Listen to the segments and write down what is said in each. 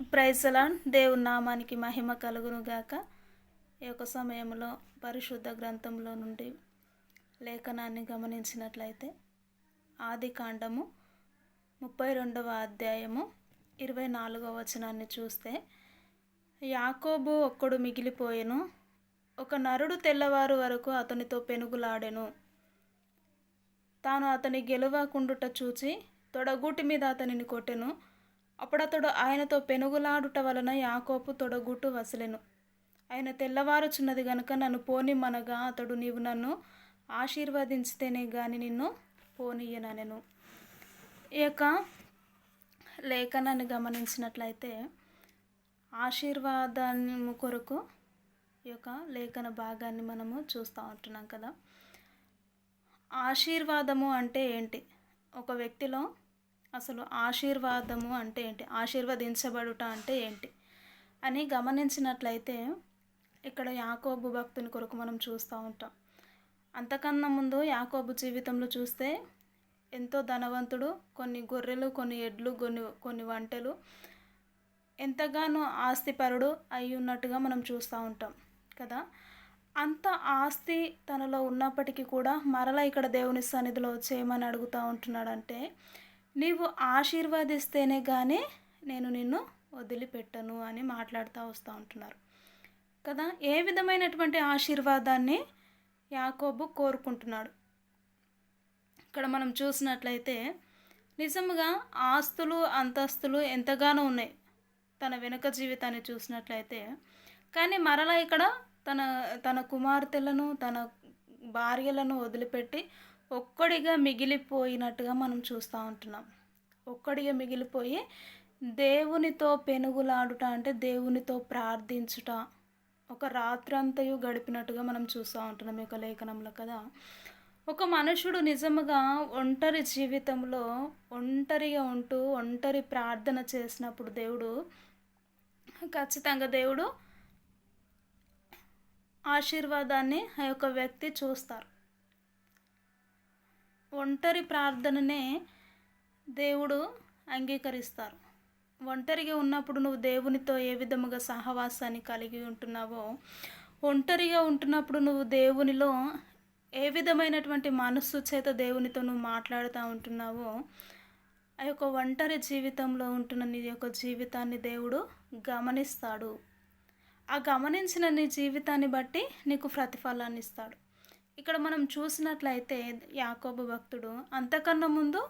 ప్రైజలా దేవుని నామానికి మహిమ కలుగునుగాక ఈ యొక్క సమయంలో పరిశుద్ధ గ్రంథంలో నుండి లేఖనాన్ని గమనించినట్లయితే ఆది కాండము ముప్పై రెండవ అధ్యాయము ఇరవై నాలుగవ వచనాన్ని చూస్తే యాకోబు ఒక్కడు మిగిలిపోయెను. ఒక నరుడు తెల్లవారు వరకు అతనితో పెనుగులాడెను. తాను అతని గెలువకుండుట చూచి తొడగూటి మీద అతనిని కొట్టెను. అప్పుడతడు ఆయనతో పెనుగులాడుట వలన యాకోపు తొడగుట్టు వసలెను. ఆయన తెల్లవారుచున్నది గనుక నన్ను పోనిమ్మనగా అతడు నీవు నన్ను ఆశీర్వదించితేనే గాని నిన్ను పోనీయననెను. ఈ యొక్క లేఖనాన్ని గమనించినట్లయితే ఆశీర్వాదాన్ని కొరకు ఈ యొక్క లేఖన భాగాన్ని మనము చూస్తూ ఉంటున్నాం కదా. ఆశీర్వాదము అంటే ఏంటి? ఒక వ్యక్తిలో అసలు ఆశీర్వాదము అంటే ఏంటి? ఆశీర్వదించబడుట అంటే ఏంటి? అని గమనించినట్లయితే ఇక్కడ యాకోబు భక్తుని కొరకు మనం చూస్తూ ఉంటాం. అంతకన్నా ముందు యాకోబు జీవితంలో చూస్తే ఎంతో ధనవంతుడు కొన్ని గొర్రెలు కొన్ని ఎడ్లు కొన్ని కొన్ని వంటలు ఎంతగానో ఆస్తిపరుడు అయి ఉన్నట్టుగా మనం చూస్తూ ఉంటాం కదా? అంత ఆస్తి తనలో ఉన్నప్పటికీ కూడా మరలా ఇక్కడ దేవుని సన్నిధిలో వచ్చేయమని అడుగుతూ ఉంటున్నాడంటే నీవు ఆశీర్వాదిస్తేనే కానీ నేను నిన్ను వదిలిపెట్టను అని మాట్లాడుతూ వస్తూ ఉంటున్నారు. కదా? ఏ విధమైనటువంటి ఆశీర్వాదాన్ని యాకోబు కోరుకుంటున్నాడు? ఇక్కడ మనం చూసినట్లయితే నిజంగా ఆస్తులు అంతస్తులు ఎంతగానో ఉన్నాయి తన వెనుక జీవితాన్ని చూసినట్లయితే. కానీ మరలా ఇక్కడ తన తన కుమార్తెలను తన భార్యలను వదిలిపెట్టి ఒక్కడిగా మిగిలిపోయినట్టుగా మనం చూస్తూ ఉంటున్నాం. ఒక్కడిగా మిగిలిపోయి దేవునితో పెనుగులాడుట అంటే దేవునితో ప్రార్థించుట. ఒక రాత్రంతయు గడిపినట్టుగా మనం చూస్తూ ఉంటున్నాం ఈ యొక్క లేఖనంలో కదా. ఒక మనుషుడు నిజముగా ఒంటరి జీవితంలో ఒంటరిగా ఉంటూ ఒంటరి ప్రార్థన చేసినప్పుడు దేవుడు ఖచ్చితంగా దేవుడు ఆశీర్వాదాన్ని ఆ యొక్క వ్యక్తి చూస్తారు. ఒంటరి ప్రార్థననే దేవుడు అంగీకరిస్తారు. ఒంటరిగా ఉన్నప్పుడు నువ్వు దేవునితో ఏ విధముగా సహవాసాన్ని కలిగి ఉంటున్నావో ఒంటరిగా ఉంటున్నప్పుడు నువ్వు దేవునిలో ఏ విధమైనటువంటి మనస్సు చేత దేవునితో నువ్వు మాట్లాడుతూ ఉంటున్నావో ఆ యొక్క ఒంటరి జీవితంలో ఉంటున్న నీ యొక్క జీవితాన్ని దేవుడు గమనిస్తాడు. ఆ గమనించిన నీ జీవితాన్ని బట్టి నీకు ప్రతిఫలాన్ని ఇస్తాడు. ఇక్కడ మనం చూసినట్లయితే యాకోబు భక్తుడు అంతకన్నా ముందు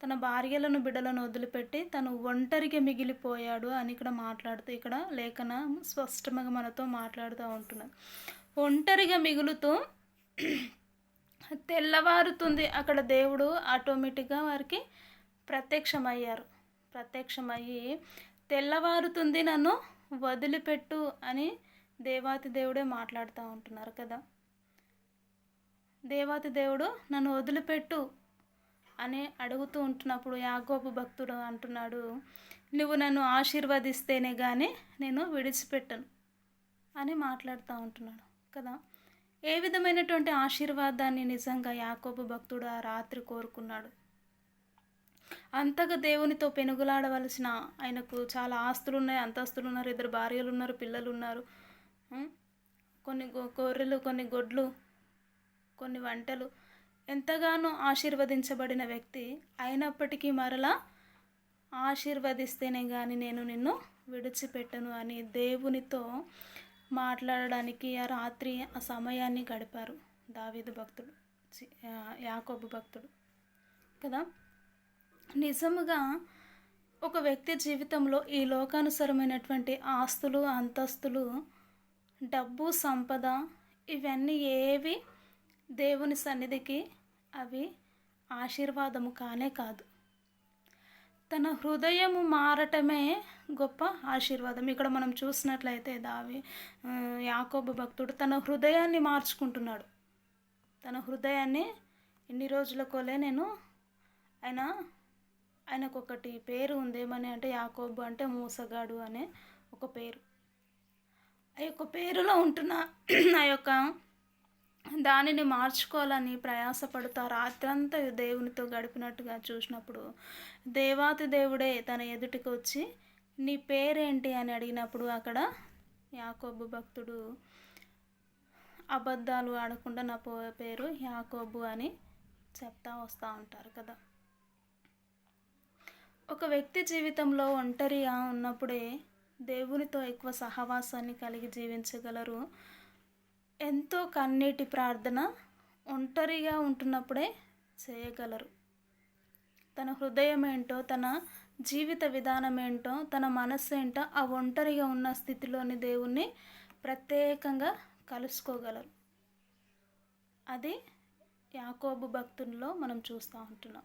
తన భార్యలను బిడ్డలను వదిలిపెట్టి తను ఒంటరిగా మిగిలిపోయాడు అని ఇక్కడ మాట్లాడుతూ ఇక్కడ లేఖన స్పష్టంగా మనతో మాట్లాడుతూ ఉంటున్నాడు. ఒంటరిగా మిగులుతూ తెల్లవారుతుంది. అక్కడ దేవుడు ఆటోమేటిక్గా వారికి ప్రత్యక్షమయ్యారు. ప్రత్యక్షమయ్యి తెల్లవారుతుంది నన్ను వదిలిపెట్టు అని దేవాతి దేవుడే మాట్లాడుతూ ఉంటున్నారు కదా. దేవాతి దేవుడు నన్ను వదిలిపెట్టు అని అడుగుతూ ఉంటున్నప్పుడు యాగోపు భక్తుడు అంటున్నాడు నువ్వు నన్ను ఆశీర్వదిస్తేనే కానీ నేను విడిచిపెట్టను అని మాట్లాడుతూ ఉంటున్నాడు కదా? ఏ విధమైనటువంటి ఆశీర్వాదాన్ని నిజంగా యాకోబు భక్తుడు ఆ రాత్రి కోరుకున్నాడు? అంతగా దేవునితో పెనుగులాడవలసిన ఆయనకు చాలా ఆస్తులు ఉన్నాయి అంతస్తులు ఉన్నారు ఇద్దరు భార్యలు ఉన్నారు పిల్లలు ఉన్నారు కొన్ని గొర్రెలు కొన్ని గొడ్లు కొన్ని వంటలు ఎంతగానో ఆశీర్వదించబడిన వ్యక్తి అయినప్పటికీ మరలా ఆశీర్వదిస్తేనే కానీ నేను నిన్ను విడిచిపెట్టను అని దేవునితో మాట్లాడడానికి ఆ రాత్రి ఆ సమయాన్ని గడిపారు దావీదు భక్తుడు యాకోబు భక్తుడు. కదా? నిజముగా ఒక వ్యక్తి జీవితంలో ఈ లోకానుసరమైనటువంటి ఆస్తులు అంతస్తులు డబ్బు సంపద ఇవన్నీ ఏవి దేవుని సన్నిధికి అవి ఆశీర్వాదము కానే కాదు. తన హృదయము మారటమే గొప్ప ఆశీర్వాదం. ఇక్కడ మనం చూసినట్లయితే దావి యాకోబు భక్తుడు తన హృదయాన్ని మార్చుకుంటున్నాడు. తన హృదయాన్ని ఎన్ని రోజులకోలే నేను ఆయన ఆయనకు ఒకటి పేరు ఉంది. ఏమని అంటే యాకోబు అంటే మూసగాడు అనే ఒక పేరు. ఆ యొక్క పేరులో ఉంటున్న ఆ యొక్క దానిని మార్చుకోవాలని ప్రయాసపడుతూ రాత్రంతా దేవునితో గడిపినట్టుగా చూసినప్పుడు దేవాతి దేవుడే తన ఎదుటికి వచ్చి నీ పేరేంటి? అని అడిగినప్పుడు అక్కడ యాకోబు భక్తుడు అబద్ధాలు ఆడకుండా నా పేరు యాకోబు అని చెప్తా వస్తూ ఉంటారు కదా. ఒక వ్యక్తి జీవితంలో ఒంటరిగా ఉన్నప్పుడే దేవునితో ఎక్కువ సహవాసాన్ని కలిగి జీవించగలరు. ఎంతో కన్నీటి ప్రార్థన ఒంటరిగా ఉంటున్నప్పుడే చేయగలరు. తన హృదయం ఏంటో తన జీవిత విధానం ఏంటో తన మనస్సు ఏంటో ఆ ఒంటరిగా ఉన్న స్థితిలోని దేవుణ్ణి ప్రత్యేకంగా కలుసుకోగలరు. అది యాకోబు భక్తుల్లో మనం చూస్తూ ఉంటున్నాం.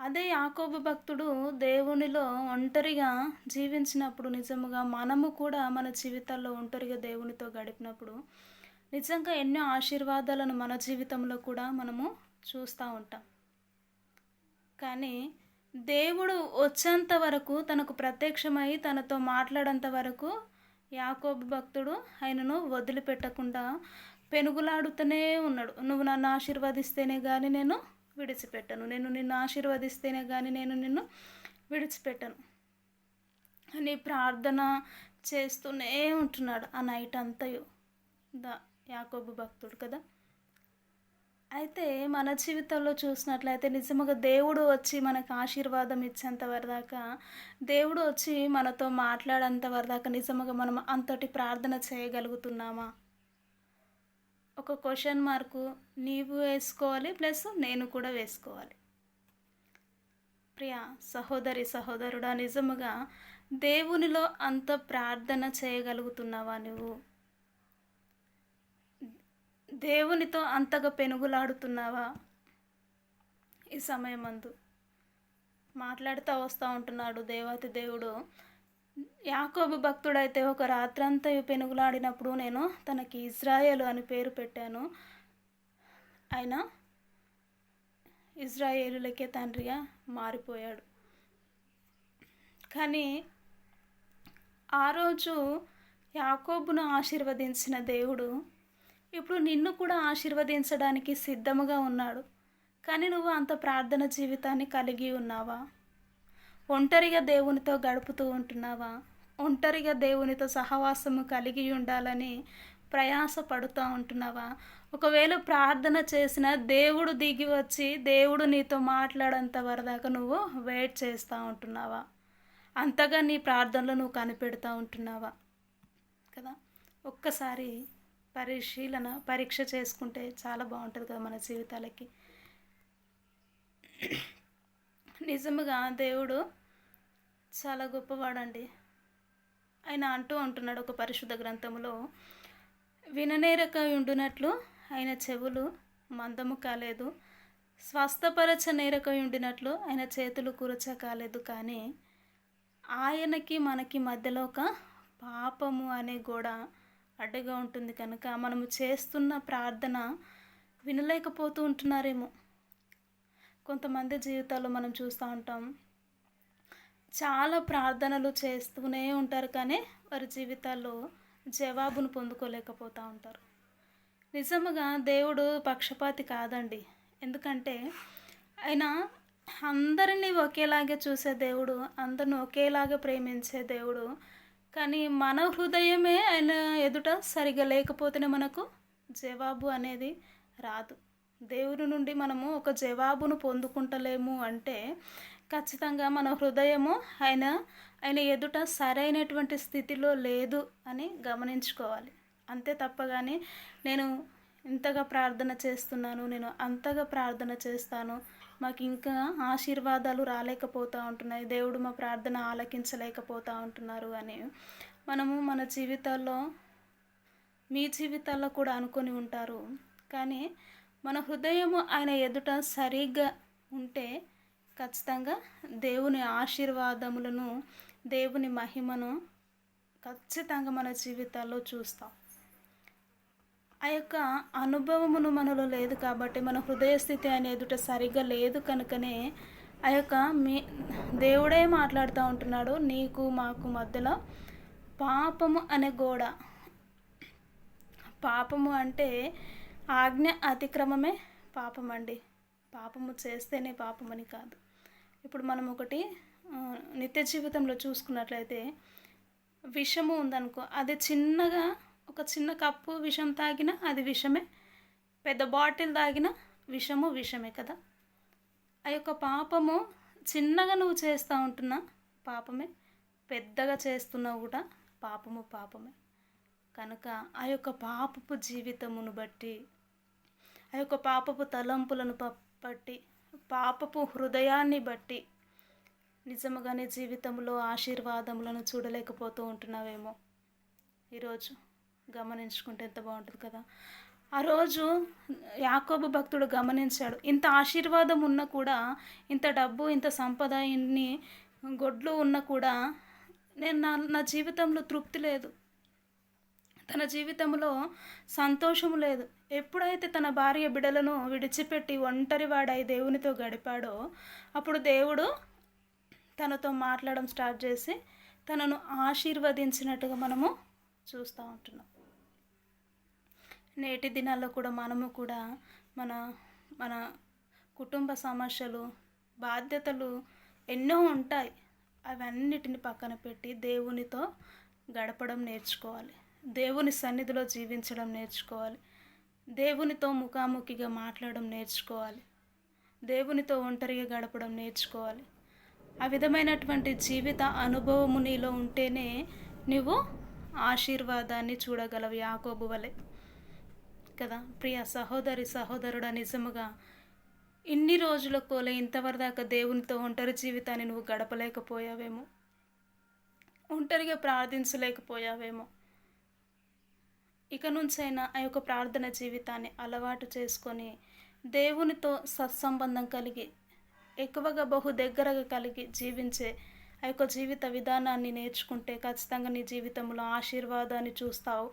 అదే యాకోబు భక్తుడు దేవునిలో ఒంటరిగా జీవించినప్పుడు నిజముగా మనము కూడా మన జీవితాల్లో ఒంటరిగా దేవునితో గడిపినప్పుడు నిజంగా ఎన్నో ఆశీర్వాదాలను మన జీవితంలో కూడా మనము చూస్తూ ఉంటాం. కానీ దేవుడు వచ్చేంత వరకు తనకు ప్రత్యక్షమై తనతో మాట్లాడేంత వరకు యాకోబు భక్తుడు ఆయనను వదిలిపెట్టకుండా పెనుగులాడుతూనే ఉన్నాడు. నువ్వు నన్ను ఆశీర్వదిస్తేనే కానీ నేను విడిచిపెట్టను. నేను నిన్ను ఆశీర్వదిస్తేనే కానీ నేను నిన్ను విడిచిపెట్టను. అని ప్రార్థన చేస్తూనే ఉంటున్నాడు ఆ నైట్ అంతయు. ద యాకోబు భక్తుడు కదా. అయితే మన జీవితంలో చూసినట్లయితే నిజముగా దేవుడు వచ్చి మనకు ఆశీర్వాదం ఇచ్చేంత వరదాకా దేవుడు వచ్చి మనతో మాట్లాడేంత వరదాకా నిజముగా మనం అంతటి ప్రార్థన చేయగలుగుతున్నామా? ఒక క్వశ్చన్ మార్కు నీవు వేసుకోవాలి ప్లస్ నేను కూడా వేసుకోవాలి. ప్రియా సహోదరి సహోదరుడా నిజముగా దేవునిలో అంత ప్రార్థన చేయగలుగుతున్నావా నువ్వు? దేవునితో అంతగా పెనుగులాడుతున్నావా? ఈ సమయం అందు మాట్లాడుతూ వస్తూ ఉంటున్నాడు దేవతి దేవుడు. యాకోబు భక్తుడైతే ఒక రాత్రంతా పెనుగులాడినప్పుడు నేను తనకి ఇజ్రాయేల్ అని పేరు పెట్టాను. ఆయన ఇజ్రాయేలులకే తండ్రిగా మారిపోయాడు. కానీ ఆ రోజు యాకోబును ఆశీర్వదించిన దేవుడు ఇప్పుడు నిన్ను కూడా ఆశీర్వదించడానికి సిద్ధముగా ఉన్నాడు. కానీ నువ్వు అంత ప్రార్థన జీవితాన్ని కలిగి ఉన్నావా? ఒంటరిగా దేవునితో గడుపుతూ ఉంటున్నావా? ఒంటరిగా దేవునితో సహవాసము కలిగి ఉండాలని ప్రయాస పడుతూ ఉంటున్నావా? ఒకవేళ ప్రార్థన చేసిన దేవుడు దిగి వచ్చి దేవుడు నీతో మాట్లాడేంత వరదాకా నువ్వు వెయిట్ చేస్తూ ఉంటున్నావా? అంతగా నీ ప్రార్థనలో నువ్వు కనిపెడుతూ ఉంటున్నావా? కదా? ఒక్కసారి పరిశీలన పరీక్ష చేసుకుంటే చాలా బాగుంటుంది కదా మన జీవితాలకి. నిజముగా దేవుడు చాలా గొప్పవాడండి. ఆయన అంటూ ఉంటున్నాడు ఒక పరిశుద్ధ గ్రంథములో విననేరక ఉండినట్లు ఆయన చెవులు మందము కాలేదు. స్వస్థపరచ నేరక ఉండినట్లు ఆయన చేతులు కూరచ కాలేదు. కానీ ఆయనకి మనకి మధ్యలో ఒక పాపము అనే గోడ అడ్డుగా ఉంటుంది. కనుక మనము చేస్తున్న ప్రార్థన వినలేకపోతూ ఉంటున్నారేమో. కొంతమంది జీవితాల్లో మనం చూస్తూ ఉంటాం. చాలా ప్రార్థనలు చేస్తూనే ఉంటారు కానీ వారి జీవితాల్లో జవాబును పొందుకోలేకపోతూ ఉంటారు. నిజముగా దేవుడు పక్షపాతి కాదండి. ఎందుకంటే ఆయన అందరినీ ఒకేలాగే చూసే దేవుడు అందరిని ఒకేలాగా ప్రేమించే దేవుడు. కానీ మన హృదయమే ఆయన ఎదుట సరిగా లేకపోతేనే మనకు జవాబు అనేది రాదు. దేవుని నుండి మనము ఒక జవాబును పొందుకుంటలేము అంటే ఖచ్చితంగా మన హృదయము ఆయన ఆయన ఎదుట సరైనటువంటి స్థితిలో లేదు అని గమనించుకోవాలి. అంతే తప్ప కానీ నేను ఇంతగా ప్రార్థన చేస్తున్నాను నేను అంతగా ప్రార్థన చేస్తాను. మాకు ఇంకా ఆశీర్వాదాలు రాలేకపోతూ ఉంటున్నాయి. దేవుడు మా ప్రార్థన ఆలకించలేకపోతూ ఉంటున్నారు అని మనము మన జీవితాల్లో మీ జీవితాల్లో కూడా అనుకొని ఉంటారు. కానీ మన హృదయము ఆయన ఎదుట సరిగ్గా ఉంటే ఖచ్చితంగా దేవుని ఆశీర్వాదములను దేవుని మహిమను ఖచ్చితంగా మన జీవితాల్లో చూస్తాం. ఆ యొక్క అనుభవమును మనలో లేదు కాబట్టి మన హృదయ స్థితి ఆయన ఎదుట సరిగ్గా లేదు కనుకనే ఆ యొక్క మీ దేవుడే మాట్లాడుతూ ఉంటున్నాడు నీకు మాకు మధ్యలో పాపము అనే గోడ. పాపము అంటే ఆజ్ఞ అతిక్రమమే పాపం అండి పాపము చేస్తేనే పాపమని కాదు. ఇప్పుడు మనం ఒకటి నిత్య జీవితంలో చూసుకున్నట్లయితే విషము ఉందనుకో అది చిన్నగా ఒక చిన్న కప్పు విషం తాగినా అది విషమే పెద్ద బాటిల్ తాగినా విషము విషమే కదా. ఆ యొక్క పాపము చిన్నగా నువ్వు చేస్తూ ఉంటున్నా పాపమే పెద్దగా చేస్తున్నావు కూడా పాపము పాపమే. కనుక ఆ యొక్క పాపపు జీవితమును బట్టి ఆ యొక్క పాపపు తలంపులను బట్టి పాపపు హృదయాన్ని బట్టి నిజముగానే జీవితంలో ఆశీర్వాదములను చూడలేకపోతూ ఉంటున్నావేమో. ఈరోజు గమనించుకుంటే ఎంత బాగుంటుంది కదా. ఆ రోజు యాకోబు భక్తుడు గమనించాడు. ఇంత ఆశీర్వాదం ఉన్నా కూడా ఇంత డబ్బు ఇంత సంపద ఇన్ని గొడ్లు ఉన్నా కూడా నేను నా నా జీవితంలో తృప్తి లేదు. తన జీవితంలో సంతోషం లేదు. ఎప్పుడైతే తన భార్య బిడలను విడిచిపెట్టి ఒంటరివాడై దేవునితో గడిపాడో అప్పుడు దేవుడు తనతో మాట్లాడడం స్టార్ట్ చేసి తనను ఆశీర్వదించినట్టుగా మనము చూస్తూ ఉంటున్నాం. నేటి దినాల్లో కూడా మనము కూడా మన మన కుటుంబ సమస్యలు బాధ్యతలు ఎన్నో ఉంటాయి. అవన్నిటిని పక్కన పెట్టి దేవునితో గడపడం నేర్చుకోవాలి. దేవుని సన్నిధిలో జీవించడం నేర్చుకోవాలి. దేవునితో ముఖాముఖిగా మాట్లాడడం నేర్చుకోవాలి. దేవునితో ఒంటరిగా గడపడం నేర్చుకోవాలి. ఆ విధమైనటువంటి జీవిత అనుభవము నీలో ఉంటేనే నువ్వు ఆశీర్వాదాన్ని చూడగలవు యాకోబు వలె. కదా? ప్రియ సహోదరి సహోదరుడా నిజముగా ఇన్ని రోజుల కోలే ఇంతవరదాకా దేవునితో ఒంటరి జీవితాన్ని నువ్వు గడపలేకపోయావేమో? ఒంటరిగా ప్రార్థించలేకపోయావేమో? ఇక నుంచైనా ఆ యొక్క ప్రార్థన జీవితాన్ని అలవాటు చేసుకొని దేవునితో సత్సంబంధం కలిగి ఎక్కువగా బహు దగ్గరగా కలిగి జీవించే ఆ యొక్క జీవిత విధానాన్ని నేర్చుకుంటే ఖచ్చితంగా నీ జీవితంలో ఆశీర్వాదాన్ని చూస్తావు.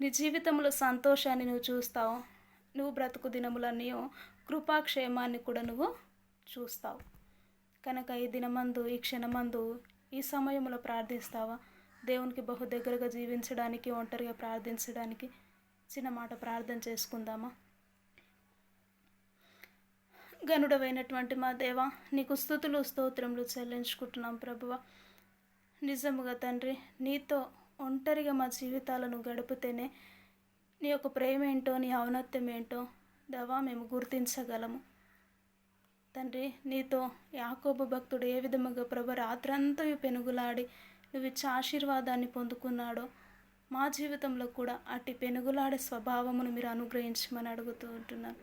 నీ జీవితంలో సంతోషాన్ని నువ్వు చూస్తావు. నువ్వు బ్రతుకు దినములన్నీ కృపాక్షేమాన్ని కూడా నువ్వు చూస్తావు. కనుక ఈ దినమందు ఈ క్షణమందు ఈ సమయంలో ప్రార్థిస్తావా? దేవునికి బహు దగ్గరగా జీవించడానికి ఒంటరిగా ప్రార్థించడానికి చిన్న మాట ప్రార్థన చేసుకుందామా? గనుడవైనటువంటి మా దేవ నీకు స్థుతులు స్తోత్రములు చెల్లించుకుంటున్నాం ప్రభువ. నిజముగా తండ్రి నీతో ఒంటరిగా మా జీవితాలను గడిపితేనే నీ యొక్క ప్రేమ ఏంటో నీ ఔన్నత్యం ఏంటో దేవా మేము గుర్తించగలము. తండ్రి నీతో యాకోబు భక్తుడు ఏ విధముగా ప్రభు రాత్రంతా పెనుగులాడి నువ్వు ఇచ్చే ఆశీర్వాదాన్ని పొందుకున్నాడో మా జీవితంలో కూడా అట్టి పెనుగులాడే స్వభావమును మీరు అనుగ్రహించమని అడుగుతూ ఉంటున్నాను.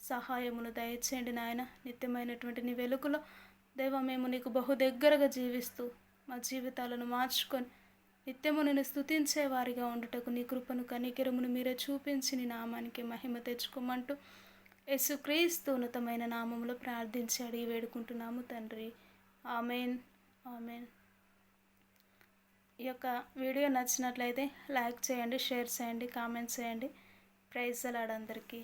సహాయమును దయచేయండి నాయన. నిత్యమైనటువంటి నీ వెలుగులో దేవ మేము నీకు బహు దగ్గరగా జీవిస్తూ మా జీవితాలను మార్చుకొని నిత్యము నేను స్థుతించే వారిగా ఉండుటకు నీ కృపను కనికిరమును మీరే చూపించి నీ నామానికి మహిమ తెచ్చుకోమంటూ యేసుక్రీస్తు ఉన్నతమైన నామంలో ప్రార్థించి అడిగి వేడుకుంటున్నాము తండ్రి. ఆమెన్. ఆమెన్. ఈ యొక్క వీడియో నచ్చినట్లయితే లైక్ చేయండి షేర్ చేయండి కామెంట్ చేయండి. ప్రైజ్ అలాడందరికీ